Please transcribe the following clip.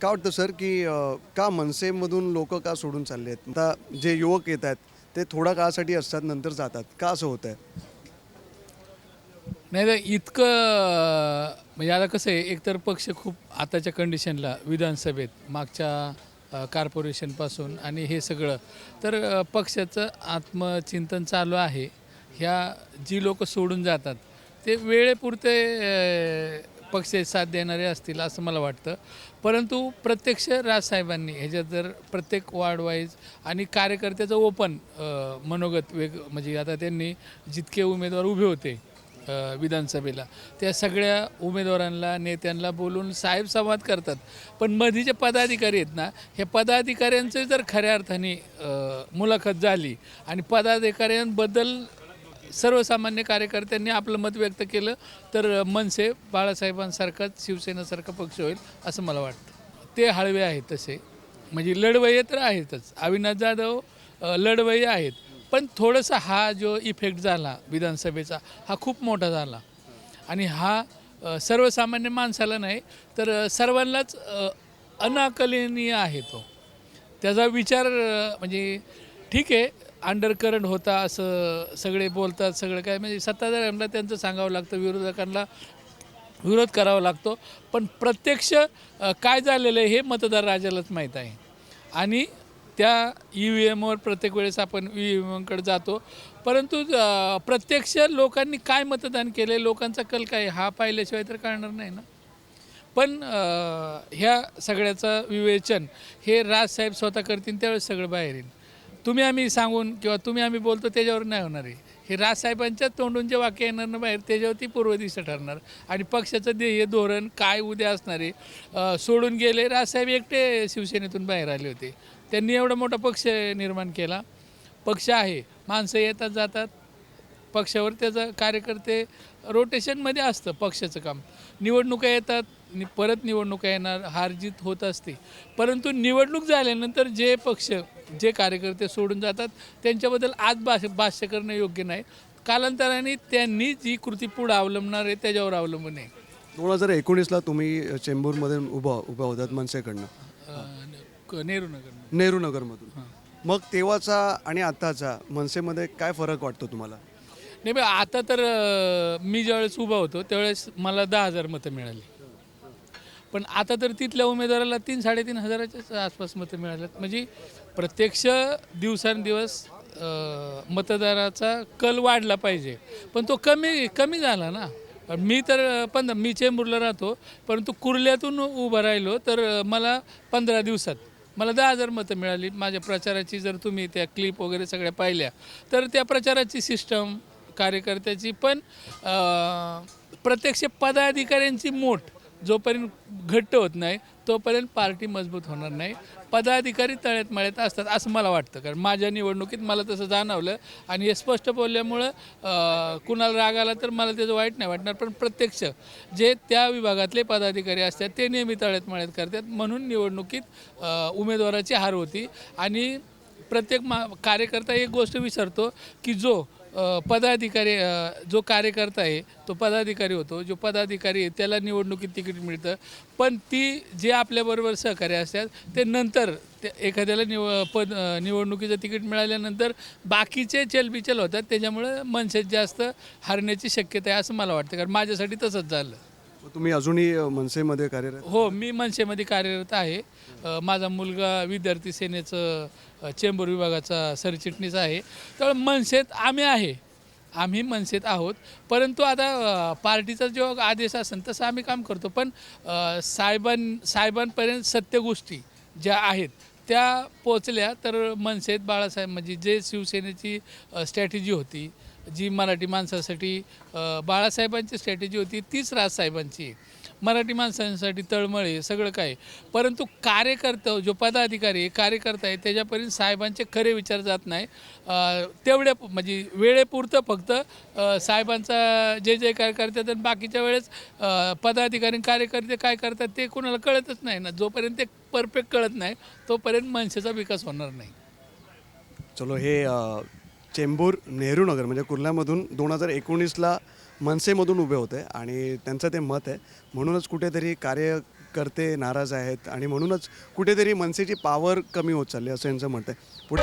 काय वाटतं सर की का मनसेमधून लोक का सोडून चालले आहेत? आता जे युवक येत आहेत ते थोड्या काळासाठी असतात नंतर जातात. का असं होत आहे? नाही तर इतकं म्हणजे आता कसं आहे एकतर पक्ष खूप आताच्या कंडिशनला विधानसभेत मागच्या अ, कॉर्पोरेशनपासून आणि हे सगळं. तर पक्षाचं आत्मचिंतन चालू आहे. ह्या जी लोक सोडून जातात ते वेळेपुरते पक्ष साथ देणारे असतील असं मला वाटतं. परंतु प्रत्यक्ष राजसाहेबांनी ह्याच्यात जर प्रत्येक वार्डवाईज आणि कार्यकर्त्याचं ओपन मनोगत वेग म्हणजे आता त्यांनी जितके उमेदवार उभे होते विधानसभेला त्या सगळ्या उमेदवारांना नेत्यांना बोलून साहेब संवाद करतात. पण मध्ये जे पदाधिकारी आहेत ना हे पदाधिकाऱ्यांचं जर खऱ्या अर्थाने मुलाखत झाली आणि पदाधिकाऱ्यांबद्दल सर्वसामान्य कार्यकर्त्यांनी आपलं मत व्यक्त केलं तर मनसे बाळासाहेबांसारखाच शिवसेनेसारखा पक्ष होईल असं मला वाटतं. ते हळवे आहेत तसे. म्हणजे लढवय्ये तर आहेतच. अविनाश जाधव लढवये आहेत. पण थोडंसं हा जो इफेक्ट झाला विधानसभेचा हा खूप मोठा झाला. आणि हा सर्वसामान्य माणसाला नाही तर सर्वांनाच अनाकलनीय आहे तो. त्याचा विचार म्हणजे ठीक आहे अंडर करंट होता असं सगळे बोलतात सगळं काय. म्हणजे सत्ताधाऱ्यांना त्यांचं सांगावं लागतं विरोधकांना विरोध करावा लागतो. पण प्रत्यक्ष काय झालेलं आहे हे मतदार राजालाच माहीत आहे. आणि त्या ई व्ही एमवर प्रत्येक वेळेस आपण ई व्ही एमकडे जातो. परंतु प्रत्यक्ष लोकांनी काय मतदान केले लोकांचा कल काय हा पाहिल्याशिवाय तर कळणार नाही ना. पण ह्या सगळ्याचं विवेचन हे राजसाहेब स्वतः करतील त्यावेळेस सगळं बाहेर येईल. तुम्ही आम्ही सांगून किंवा तुम्ही आम्ही बोलतो त्याच्यावर नाही होणार आहे. हे राजसाहेबांच्या तोंडून जे वाक्य येणार ना बाहेर त्याच्यावरती पूर्वदिशा ठरणार. आणि पक्षाचं ध्येय धोरण काय उद्या असणार आहे सोडून गेले. राजसाहेब एकटे शिवसेनेतून बाहेर आले होते. त्यांनी एवढा मोठा पक्ष निर्माण केला. पक्ष आहे. माणसं येतात जातात. पक्षावर त्याचं कार्यकर्ते रोटेशनमध्ये असतं पक्षाचं काम. निवडणुका येतात. नि परत निवडणुका येणार हारजीत होत असते. परंतु निवडणूक झाल्यानंतर जे पक्ष जे कार्यकर्ते सोडून जातात त्यांच्याबद्दल आज भाष्य भाष्य करणं योग्य नाही. कालांतराने त्यांनी जी कृती पुढं अवलंबणार आहे त्याच्यावर अवलंबून आहे. दोन हजार एकोणीसला तुम्ही चेंबूरमध्ये उभा उभा होतात मनसेकडनं. अं, क- नेहरू नगर नेहरू नगरमधून मग तेव्हाचा आणि आत्ताचा मनसेमध्ये काय फरक वाटतो तुम्हाला? नाही आता तर मी ज्यावेळेस उभा होतो त्यावेळेस मला दहा हजार मतं मिळाली. पण आता तर तिथल्या उमेदवाराला तीन साडेतीन हजाराच्याच आसपास मतं मिळाल्यात. म्हणजे प्रत्यक्ष दिवसांदिवस मतदाराचा कल वाढला पाहिजे. पण तो कमी कमी झाला ना. मी तर पंधरा मी चेंबूरला राहतो परंतु कुर्ल्यातून उभं राहिलो तर मला पंधरा दिवसात मला दहा हजार मतं मिळाली. माझ्या प्रचाराची जर तुम्ही त्या क्लिप वगैरे सगळ्या पाहिल्या तर त्या प्रचाराची सिस्टम कार्यकर्त्याची पण प्रत्यक्ष पदाधिकाऱ्यांची मोठ जोपर्यंत घट्ट होत नाही तोपर्यंत पार्टी मजबूत होणार नाही. पदाधिकारी तळ्यात मळ्यात असतात असं मला वाटतं. कारण माझ्या निवडणुकीत मला तसं जाणवलं आणि हे स्पष्ट बोलल्यामुळं कुणाला राग आला तर मला त्याचं वाईट नाही वाटणार. पण प्रत्यक्ष जे त्या विभागातले पदाधिकारी असतात ते नेहमी तळ्यात मळ्यात करतात. म्हणून निवडणुकीत उमेदवाराची हार होती. आणि प्रत्येक मा कार्यकर्ता एक गोष्ट विसरतो की जो पदाधिकारी जो कार्यकर्ता आहे तो पदाधिकारी होतो. जो पदाधिकारी आहे त्याला निवडणुकीत तिकीट मिळतं. पण ती जे आपल्याबरोबर सहकार्य असतात ते नंतर ते एखाद्याला निव पद निवडणुकीचं तिकीट मिळाल्यानंतर बाकीचे चलबिचल होतात. त्याच्यामुळं मनसेत जास्त हरण्याची शक्यता आहे असं मला वाटतं. कारण माझ्यासाठी तसंच झालं. मग तुम्ही अजूनही मनसेमध्ये कार्यरत? हो मी मनसेमध्ये कार्यरत आहे. अ, माझा मुलगा विद्यार्थी सेनेचं अ, विभागाचा सरचिटणीस आहे. तर मनसेत आम्ही आहे. आम्ही मनसेत आहोत. परंतु आता अ, पार्टीचा जो आदेश असेल तसं आम्ही काम करतो. पण अ, साहेबां साहेबांपर्यंत सत्य गोष्टी ज्या आहेत त्या पोचल्या. तर मनसेत बाळासाहेब म्हणजे जे शिवसेनेची स्ट्रॅटेजी होती जी मराठी माणसासाठी बाळासाहेबांची स्ट्रॅटेजी होती तीच राजसाहेबांची. मराठी माणसांसाठी तळमळे सगळं काय? परंतु कार्यकर्ता जो पदाधिकारी कार्यकर्ता आहे त्याच्यापर्यंत साहेबांचे खरे विचार जात नाही. तेवढ्या म्हणजे वेळेपुरतं फक्त साहेबांचा जे जे काय करतात आणि बाकीच्या वेळेस पदाधिकारी कार्यकर्ते काय करतात ते कोणाला कळतच नाही ना. जोपर्यंत ते परफेक्ट कळत नाही तोपर्यंत मनसेचा विकास होणार नाही. चलो हे चेंबूर नेहरू नगर म्हणजे कुर्ल्यामधून दोन हजार एकोणीसला मनसेमधून उभे होते आणि त्यांचं ते मत आहे म्हणूनच कुठेतरी कार्यकर्ते नाराज आहेत आणि म्हणूनच कुठेतरी मनसेची पावर कमी होत चालली असं यांचं मत आहे. पुढे